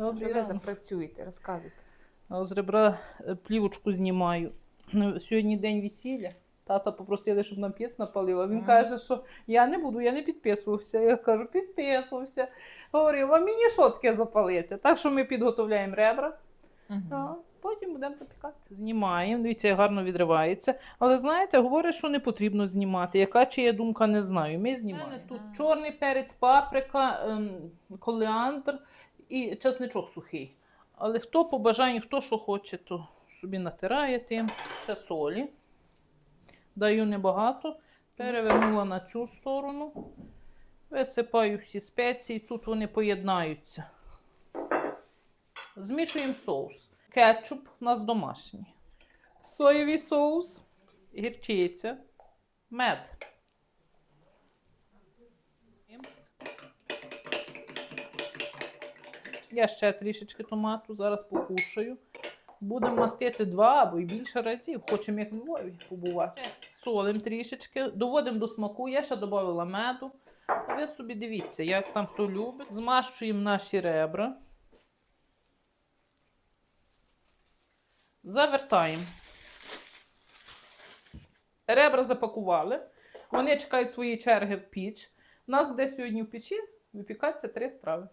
Добрий Що ви ранок. запрацюєте, розказуйте. А З ребра е, плівочку знімаю. Ну, Сьогодні день весілля. Тата попросили, щоб нам піс напалила. Він Мгм. каже, що я не буду, я не підписувався. Я кажу, підписувався. Говорив, а мені що таке запалити? Так що ми підготовляємо ребра, а потім будемо запікати. Знімаємо. Дивіться, як гарно відривається. Але знаєте, говорять, що не потрібно знімати. Яка чия думка, не знаю. Ми знімаємо. Тут чорний перець, паприка, ем, колеандр і чесничок сухий. Але хто по бажанню, хто що хоче, то собі натирає тим. Ще солі. Даю небагато. Перевернула на цю сторону. Висипаю всі спеції, тут вони поєднаються. Змішуємо соус. Кетчуп у нас домашній. Соєвий соус, гірчиця, мед. Я ще трішечки томату зараз покушаю. Будемо мастити два або й більше разів. Хочемо як в Львові побувати. Солимо трішечки, доводимо до смаку. Я ще додала меду. А ви собі дивіться, як там хто любить. Змащуємо наші ребра. Завертаємо. Ребра запакували. Вони чекають своєї черги в піч. У нас буде сьогодні в печі випікатися три страви.